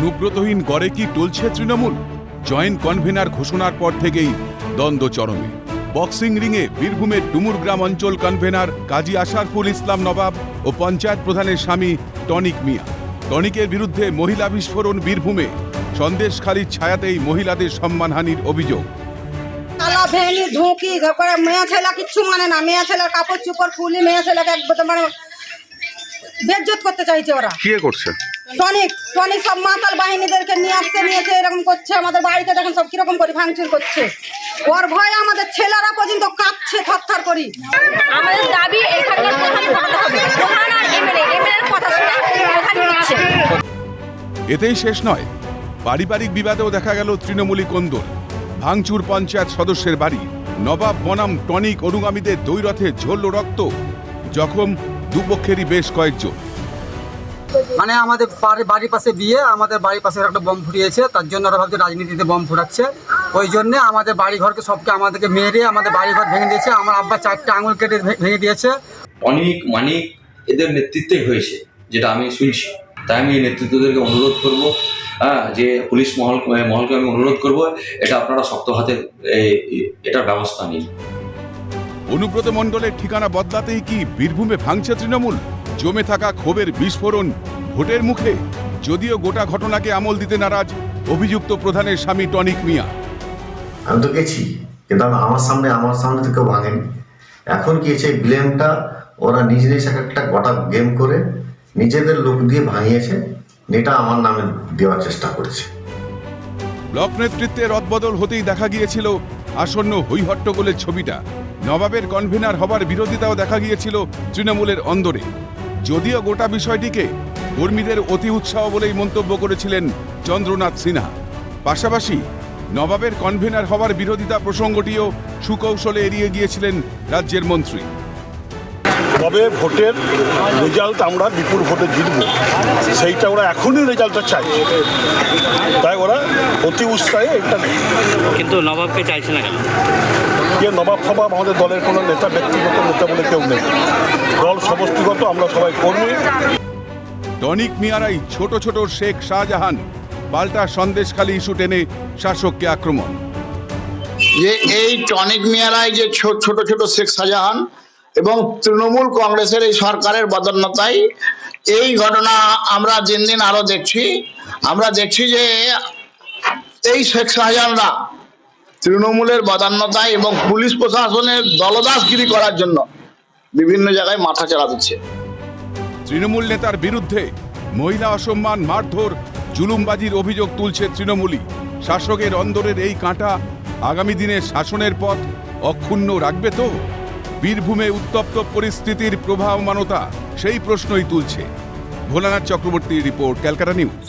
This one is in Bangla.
অনুব্রতহীন গড়ে কি টলছে তৃণমূল? জয়েন্ট কনভেনার ঘোষণার পর থেকেই দ্বন্দ্ব চরমে। বক্সিং রিংয়ে বীরভূমের ডুমুর গ্রাম অঞ্চল কনভেনার কাজী আশারফুল ইসলাম নবাব ও পঞ্চায়েত প্রধানের স্বামী টনিক মিয়া। টনিকের বিরুদ্ধে মহিলা বিস্ফোরণ বীরভূমে। সন্দেশখালীর ছায়াতেই মহিলাদের সম্মানহানির অভিযোগ। তালা ভেঙে ঢুকি তারপরে মেয়ে ছেলে কিচ্ছু মানে না। মেয়ে ছেলের কাপড় চোপড় খুলি মেয়ে ছেলেকে একদম মানে বেজ্জত করতে চাইছে ওরা। কে করছে? টনিক টনিক সব মাতাল বাহিনীদেরকে নিয়ে আসতে নিয়েছে এরকম করছে। আমাদের বাড়িতে দেখেন সব কীরকম করে ভাঙচুর করছে। ওর ভয়ে আমাদের ছেলেরা পর্যন্ত কাঁপছে থরথর করি। আমাদের দাবি এখানকার প্রধান হবে প্রধান আর এমএলএ। এমএলএর কথা শুনে প্রধান নিচ্ছে। এতেই শেষ নয়। পারিবারিক বিবাদেও দেখা গেল তৃণমূলী কোন্দল। ভাঙচুর পঞ্চায়েত সদস্যের বাড়ি। নবাব বনাম টনিক অনুগামীদের দৈরথে ঝরল রক্ত। জখম দুপক্ষেরই বেশ কয়েকজন। মানে আমাদের বাড়ি বাড়ির পাশে বিয়ে আমাদের বাড়ির পাশে একটা বম ফুটিয়েছে তার জন্য ওরা ভাবছে রাজনীতিতে বম ফুটাচ্ছে। ওই জন্যে আমাদের বাড়ি ঘরকে সবকে আমাদেরকে মেরে আমাদের বাড়ি ঘর ভেঙে দিয়েছে আমার আব্বা চারটে আঙুল কেটে ভে- ভেঙে দিয়েছে। অনিক মানিক এদের নেতৃত্বেই হয়েছে যেটা আমি শুনছি। তাই আমি এই নেতৃত্বদেরকে অনুরোধ করব হ্যাঁ যে পুলিশ মহল মহলকে আমি অনুরোধ করব এটা আপনারা শক্ত হাতে এটার ব্যবস্থা নিন। অনুব্রত মণ্ডলের ঠিকানা বদলাতেই কি বীরভূমে ভাঙছে তৃণমূল? জমে থাকা ক্ষোভের বিস্ফোরণ ভোটের মুখে যদিও গোটা ঘটনাকে আমল দিতে নারাজ অভিযুক্ত প্রধানের স্বামী টনিক মিয়া। আমি তো গেছি কিন্তু আমার সামনে আমার সামনে থেকে ভাঙেনি। এখন কি হয়েছে ব্লেমটা ওরা নিজ নিজ এক একটা গোটা গেম করে নিজেদের লোক দিয়ে ভাঙিয়েছে এটা আমার নামে দেওয়ার চেষ্টা করেছে। ব্লক নেতৃত্বে রদবদল হতেই দেখা গিয়েছিল আসন্ন হৈহট্টগোলের ছবিটা। নবাবের কনভেনার হবার বিরোধিতাও দেখা গিয়েছিল তৃণমূলের অন্দরে। যদিও গোটা বিষয়টিকে কর্মীদের অতি উৎসাহ বলেই মন্তব্য করেছিলেন চন্দ্রনাথ সিনহা। পাশাপাশি নবাবের কনভেনার হবার বিরোধিতা প্রসঙ্গটিও সুকৌশলে এড়িয়ে গিয়েছিলেন রাজ্যের মন্ত্রী। তবে ভোটের রেজাল্ট আমরা বিপুল ভোটে জিতব। সেইটা ওরা এখনই রেজাল্টটা চাই তাই ওরা অতি উৎসাহে এটা কিন্তু নবাবকে চাইছে না কেন? কে নবাব ফবাব আমাদের দলের কোনো নেতা ব্যক্তিগত নেতা বলে কেউ নেই। দল সমষ্টিগত আমরা সবাই কর্মী। টনিক মিয়ারাই ছোট ছোট শেখ শাহজাহান পাল্টা সন্দেশখালী ইস্যু টেনে শাসককে আক্রমণ। যে এই টনিক মিয়ারাই যে ছোট ছোট শেখ শাহজাহান এবং তৃণমূল কংগ্রেসের এই সরকারের বদন্যতায় এই ঘটনা আমরা দিন দিন আরও দেখছি। আমরা দেখছি যে এই শেখ শাহজাহানরা তৃণমূলের বদান্যতায় এবং পুলিশ প্রশাসনের দলদাসগিরি করার জন্য বিভিন্ন জায়গায় মাথা চালা দিচ্ছে। তৃণমূল নেতার বিরুদ্ধে মহিলা অসম্মান মারধর, জুলুমবাজির অভিযোগ তুলছে তৃণমূলই। শাসকের অন্দরের এই কাঁটা আগামী দিনে শাসনের পথ অক্ষুণ্ণ রাখবে তো? বীরভূমে উত্তপ্ত পরিস্থিতির প্রবাহমানতা সেই প্রশ্নই তুলছে। ভোলানাথ চক্রবর্তীর রিপোর্ট, ক্যালকাটা নিউজ।